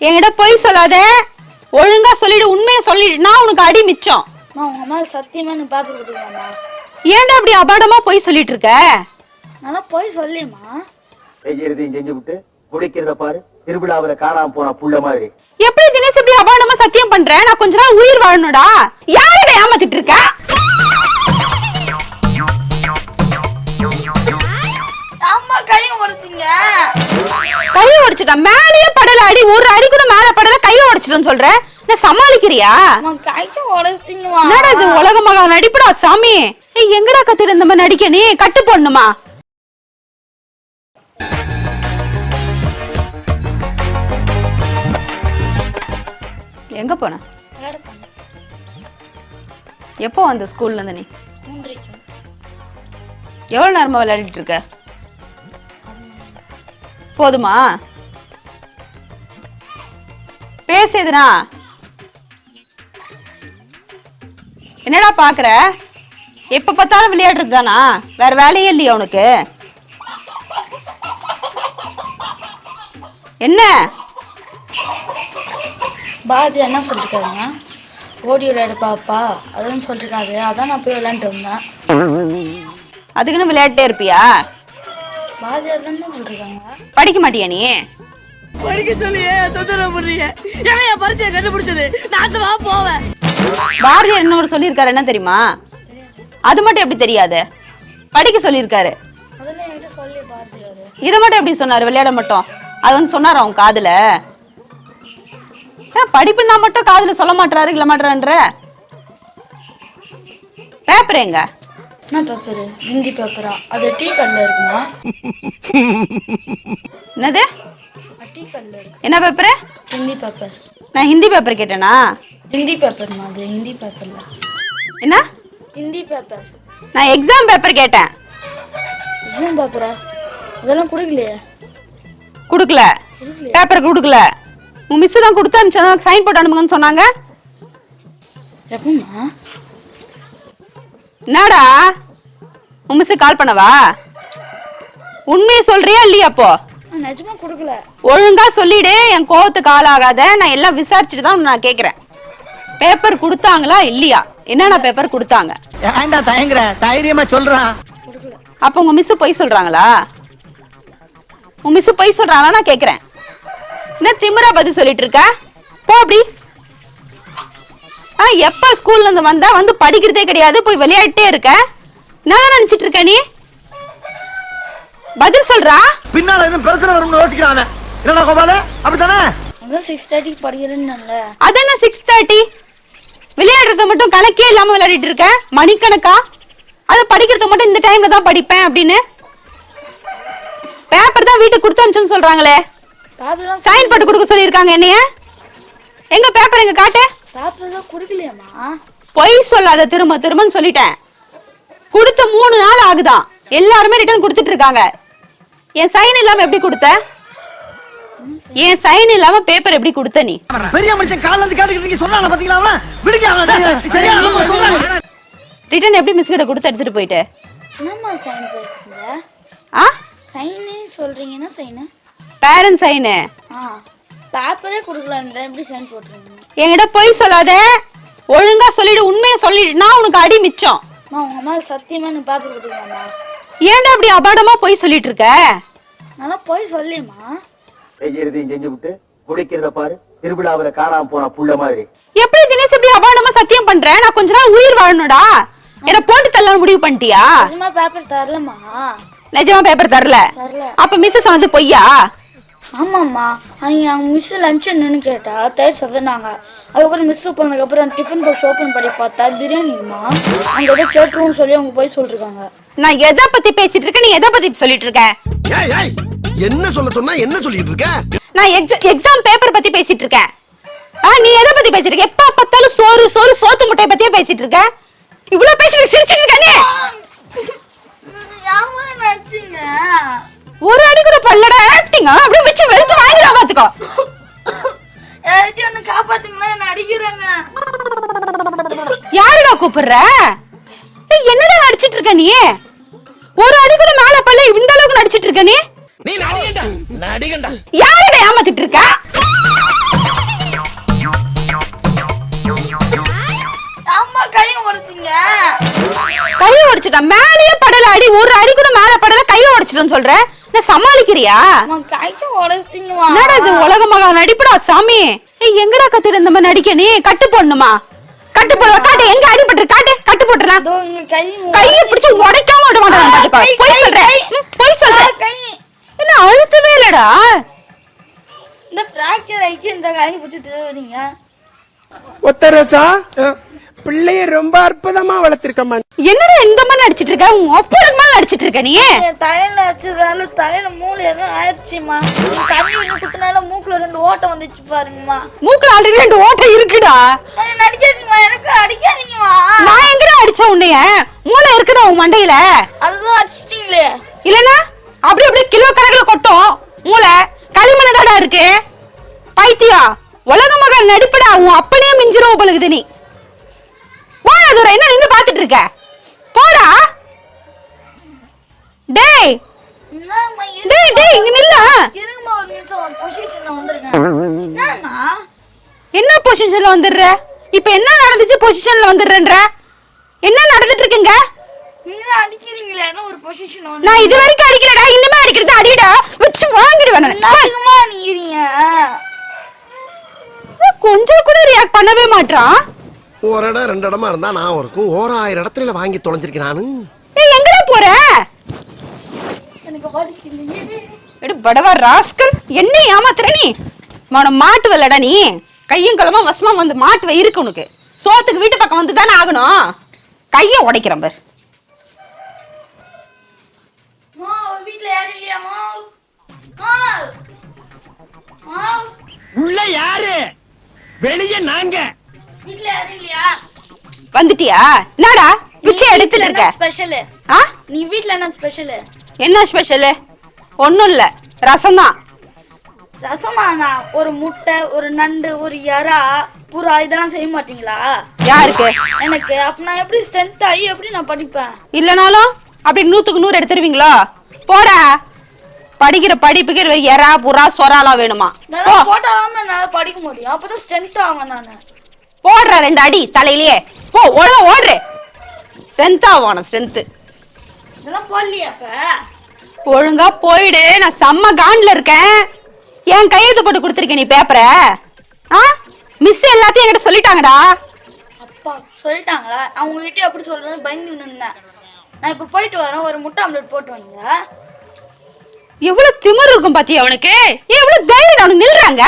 என்கிட்ட பொய் சொல்லாத. ஒழுங்கா சொல்லிடு உண்மையை சொல்லிடுனா உனக்கு அடி மிச்சம். அம்மா உங்க மேல சத்தியமா ஏன்டா அப்படி அபாடமா பொய் சொல்லிட்டு இருக்க? நல்லா போய் சொல்லியம்மா செய்யறதையும் செஞ்சு விட்டு. குடிக்கிறத பாரு. திருவிழாவுல காணாம போன புள்ள மாதிரி. எப்படி தினேஷ் இப்படி அபாடமா சத்தியம் பண்ற? நான் கொஞ்ச நாள் உயிர் வாழணும்டா. யாரோட ஏமாத்திட்டு இருக்க? அம்மா கையை உடைச்சிங்க கையை உடைச்சிட்டா? மேலேயே படல அடி ஒரு அடி கூட மேல படல கையை உடைச்சிட்டேன்னு சொல்ற? நான் சமாளிக்கிறியா? என்னடா இது உலக மகா நடிப்புடா சாமி. ஏய் எங்கடா கத்துட்டு இந்த மாதிரி நடிக்க? நீ கட்டு போடணுமா? எங்க போன. எப்போ வந்த ஸ்கூல்ல இருந்து நீ? எவ்வளவு நேரமா விளையாடிட்டு இருக்க? போதுமா? பேசுதுனா என்னடா பாக்குற? எப்ப பார்த்தாலும் விளையாடுறது தானா? வேற வேலையே இல்லையா உனக்கு. என்ன? பாரதி என்ன சொல்லிருக்காருங்க ஓடி விளையாடு பாப்பா அதுன்னு சொல்லிருக்காரு. அதான் நான் போய் விளையாண்டுட்டு வந்தேன். அதுக்குன்னு விளையாட்டே இருப்பியா? படிக்க மாட்டியா நீ? படிக்க சொல்லியே தொந்தரவு பண்றீங்க. எவன் என் பரிச்சையை கண்டுபிடிச்சது? நாசமா போவேன். பாரதியார் இன்னொரு சொல்லியிருக்காரு என்ன தெரியுமா? அது மட்டும் எப்படி தெரியாது? படிக்க சொல்லியிருக்காரு. இதை மட்டும் எப்படி சொன்னாரு? விளையாட மட்டும். அது வந்து சொன்னார் அவன் காதுல? ஏன் படிப்புன்னா மட்டும் காதுல சொல்ல மாட்டாரு இல்ல மாட்டான்ற பேப்பர் எங்க? என்ன பேப்பரு ஹிந்தி பேப்பரா அது டீ கல்ல இருக்குமா? என்னது? டீ கல்ல இருக்கு. என்ன பேப்பர் ஹிந்தி பேப்பர் நான் ஹிந்தி பேப்பர் கேட்டேனா? ஹிந்தி பேப்பர்மா அது? ஹிந்தி பேப்பர்ல என்ன? ஹிந்தி பேப்பர் நான் எக்ஸாம் பேப்பர் கேட்டேன். எக்ஸாம் பேப்பரா அதெல்லாம் கொடுக்கலையே. கொடுக்கல. பேப்பர் கொடுக்கல. உன் மிஸ் தான் கொடுத்து அனுப்பிச்சா சைன் போட்டு அனுப்புங்கன்னு சொன்னாங்க. எப்பமா? என்னடா? உன் மிஸ் கால் பண்ணவா? உண்மையை சொல்றியா இல்லையா அப்போ? நிஜமா கொடுக்கல. ஒழுங்கா சொல்லிடு என் கோவத்துக்கு ஆளாகாத. நான் எல்லாம் விசாரிச்சுட்டு தான் நான் கேக்குறேன். பேப்பர் கொடுத்தாங்களா இல்லையா? என்னென்ன பேப்பர் கொடுத்தாங்க? ஏன்டா தயங்குற? தைரியமா சொல்றான் அப்ப உங்க மிஸ் பொய் சொல்றாங்களா? உன் மிஸ் பொய் சொல்றாங்களா நான் கேக்குறேன். என்ன திமிரா பதில் சொல்லிட்டு இருக்க? போ அப்படி. ஆ எப்ப ஸ்கூல்ல இருந்து வந்தா? வந்து படிக்கிறதே கிடையாது போய் விளையாட்டே இருக்க. என்ன நினைச்சிட்டு இருக்க நீ? பதில் சொல்றா? பின்னால எதுவும் பிரச்சனை வரும்னு யோசிக்கிறான் என்னடா கோபால? அப்படித்தானே? அதான் சிக்ஸ் தேர்ட்டிக்கு படிக்கிறேன்னு அது என்ன சிக்ஸ் தேர்ட்டி விளையாடுறத மட்டும் கணக்கே இல்லாம விளையாடிட்டு இருக்க? மணிக்கணக்கா? அது படிக்கிறத மட்டும் இந்த டைம்ல தான் படிப்பேன் அப்படின்னு. பேப்பர் தான் வீட்டுக்கு கொடுத்து அனுப்பிச்சுன்னு சொல்றாங்களே. சைன் போட்டு கொடுக்க சொல்லியிருக்காங்க என்னைய? எங்க பேப்பர் எங்க காட்டு? பொய் சொல்லாத திரும்ப திரும்பன்னு சொல்லிட்டேன். கொடுத்த மூணு நாள் ஆகுதான் எல்லாருமே ரிட்டர்ன் கொடுத்துட்டு இருக்காங்க என் சைன் இல்லாம எப்படி கொடுத்த? என் சைன் இல்லாம பேப்பர் எப்படி கொடுத்த நீ? பெரிய மனுஷன் கால்ல இருந்து கேட்டுக்கிட்டு நீங்க சொன்னாங்க பாத்தீங்களா அவன விடுங்க அவன. சரியா ரிட்டர்ன் எப்படி மிஸ் கிட்ட கொடுத்து எடுத்துட்டு போயிட்டு? என்னம்மா சைன் போட்டுருக்கீங்க? ஆ? சைனு சொல்றீங்கன்னா சைனு பேரண்ட் சைனு ஆ பேப்பரே கொடுக்கலான்ற எப்படி சைன் போட்டுருக்கீங்க? என்கிட்ட பொய் சொல்லாத. ஒழுங்கா சொல்லிடு உண்மையை சொல்லிடுனா உனக்கு அடி மிச்சம். அம்மா உங்க மேல சத்தியமா எனக்கு பேப்பர் கொடுத்துருக்கேம்மா ஏன்டா அப்படி அபாடமா பொய் சொல்லிட்டு இருக்க? நல்லா போய் சொல்லியம்மா செய்யறதையும் செஞ்சு விட்டு? குடிக்கிறத பாரு. திருவிழாவுல காணாம போன புள்ள மாதிரி. எப்படி தினேஷ் இப்படி அபாடமா சத்தியம் பண்ற? நான் கொஞ்ச நாள் உயிர் வாழணும்டா. என்ன போட்டு தள்ளலாம் முடிவு பண்ணிட்டியா? நிஜமா பேப்பர் தரலம்மா. நிஜமா பேப்பர் தரல. தரல. அப்ப மிஸ் சொன்னது பொய்யா? ஆமாம்மா. அன்னைக்கு அவங்க மிஸ் லஞ்ச் என்னன்னு கேட்டா தயிர் சதுனாங்க அதுக்கப்புறம் மிஸ் போனதுக்கப்புறம் டிஃபன் பாக்ஸ் ஓப்பன் பண்ணி பார்த்தா பிரியாணிமா அங்கே ஏதோ கேட்டுருவோம் சொல்லி அவங்க போய் சொல்லிருக்காங்க. நான் எதை பத்தி பேசிட்டு இருக்க நீ எதை பத்தி சொல்லிட்டு இருக்க? ஏய் ஏய் என்ன சொல்ல சொன்னா என்ன சொல்லிட்டு இருக்க? நான் எக்ஸாம் பேப்பர் பத்தி பேசிட்டு இருக்கேன். ஆ நீ எதை பத்தி பேசிட்டு இருக்க? எப்ப பார்த்தாலும் சோறு சோறு சோத்து முட்டைய பத்தியே பேசிட்டு இருக்க? இவ்வளவு பேசிட்டு சிரிச்சிட்டு இருக்க நீ? நடிச்சிங்க? ஒரு அடி கூட பல்லட ஆக்டிங் அப்படியே மிச்சம் வெளுத்து வாங்கிடா பாத்துக்கோ. யாருடா கூப்பிடுற? என்னடா நடிச்சிட்டு இருக்க நீ? ஒரு அடி கூட மேல பல்ல இந்த அளவுக்கு நடிச்சிட்டு இருக்க நீ? யாருடா ஏமாத்திட்டு இருக்க? கையை உடைச்சிட்டா? மேலேயே படல அடி ஒரு அடி கூட மேல படல கையை உடைச்சிடும் சொல்ற? நான் சமாளிக்கிறியா? என்னடா இது உலக மகா நடிப்புடா சாமி? ஏய் எங்கடா கத்துட்டு இந்த மாதிரி நடிக்க? நீ கட்டு போடணுமா? கட்டு போடுவ காட்டு எங்க அடிபட்டு காட்டு கட்டு கை கைய பிடிச்சு உடைக்காம விட மாட்டான் பாத்துக்கோ பொய் சொல்றேன். பொய் சொல்றேன். கை. என்ன அழுத்தவே இல்லடா? இந்த ஃப்ராக்சர் ஆயிடுச்சு இந்த கை பிடிச்சி ஒத்தரசா பிள்ளைய ரொம்ப அற்புதமா வளர்த்திருக்கம்மா என்னடா இந்த மாதிரி நடிச்சிட்டு இருக்க? உன் ஒப்பனுக்கு மேல நடிச்சிட்டு இருக்க நீ? என் தலையில வச்சதால தலையில மூளை எதுவும் ஆயிடுச்சுமா? நீ தண்ணி ஒண்ணு குட்டினால மூக்குல ரெண்டு ஓட்டம் வந்துச்சு பாருங்கம்மா. மூக்குல ஆல்ரெடி ரெண்டு ஓட்டை இருக்குடா. அது நடிக்காதீங்கம்மா எனக்கு அடிக்காதீங்கம்மா. நான் எங்கடா அடிச்ச உன்னைய? மூளை இருக்குடா உன் மண்டையில. அதுதான் அடிச்சிட்டீங்களே. இல்லனா அப்படி அப்படியே கிலோ கணக்குல கொட்டும். மூளை களிமண் தாடா இருக்கு. பைத்தியம். உலக மகன் நடிப்புடா. உன் அப்பனே மிஞ்சிரும் போலுக்குது நீ. தூரம் என்ன நின்னு பாத்துட்டு இருக்க? போடா. டேய். டேய் டேய் இங்க நில்லா. என்ன பொசிஷன்ல வந்துடுற? இப்ப என்ன நடந்துச்சு பொசிஷன்ல வந்துடுறன்ற? என்ன நடந்துட்டு இருக்குங்க? நான் இது வரைக்கும் அடிக்கலடா அடிக்கிறது அடிடா வச்சு வாங்கிடுவேன் நானு. கொஞ்சம் கூட ரியாக்ட் பண்ணவே மாட்றான். ஒரு இடம் ரெண்டு இடமா இருந்தா நான் இருக்கும். ஓராயிரம் இடத்துல வாங்கி தொலைஞ்சிருக்கேன் நானு. எங்கடா போற? எடு படவா ராஸ்கல். என்ன ஏமாத்துற நீ? மன மாட்டு வரலடா நீ. கையும் களமா வசமா வந்து மாட்டுவ இருக்கு உனக்கு. சோத்துக்கு வீட்டு பக்கம் வந்து தானே ஆகணும். கைய உடைக்கிறேன் பாரு. உள்ள யாரு? வெளியே நாங்க. வந்துட்டியா? என்னடா? பிச்சை எடுத்துட்டு இருக்க? ஸ்பெஷல் ஆ? நீ வீட்ல என்ன ஸ்பெஷல் என்ன ஸ்பெஷலு ஒண்ணும் இல்ல. ரசம் தான் ரசமானா? ஒரு முட்டை ஒரு நண்டு ஒரு எறா புறா இதெல்லாம் செய்ய மாட்டீங்களா? யாருக்கு? எனக்கு. அப்ப நான் எப்படி ஸ்ட்ரென்த் ஆகி எப்படி நான் படிப்பேன்? இல்லனாலும் அப்படி நூத்துக்கு நூறு எடுத்துருவீங்களோ? போடா. படிக்கிற படிப்புக்கு எறா புறா சொராலாம் வேணுமா? போ. நல்லா போட்டாதான் என்னால படிக்க முடியும். அப்பதான் ஸ்ட்ரென்த் ஆவேன் நானு. போடுற ரெண்டு அடி தலையிலேயே. போ ஒழுங்கா ஓடுற. ஸ்ட்ரென்த் ஆவான ஸ்ட்ரென்த் இதெல்லாம் போடலையா அப்ப? ஒழுங்கா போயிடு. நான் செம்ம காண்ட்ல இருக்கேன். என் கையெழுத்து போட்டு கொடுத்துருக்கேன் நீ பேப்பரை ஆ? மிஸ் எல்லாத்தையும் என்கிட்ட சொல்லிட்டாங்கடா. அப்பா சொல்லிட்டாங்களா? நான் உங்ககிட்ட எப்படி சொல்றேன்னு பயந்து நின்னேன். நான் இப்ப போயிட்டு வரேன். ஒரு முட்டை ஆம்லெட் போட்டு வாங்க. எவ்வளவு திமிரு இருக்கும் பாத்தியா அவனுக்கு ஏன் எவ்வளவு தைரியம்? அவனுக்கு நில்றாங்க.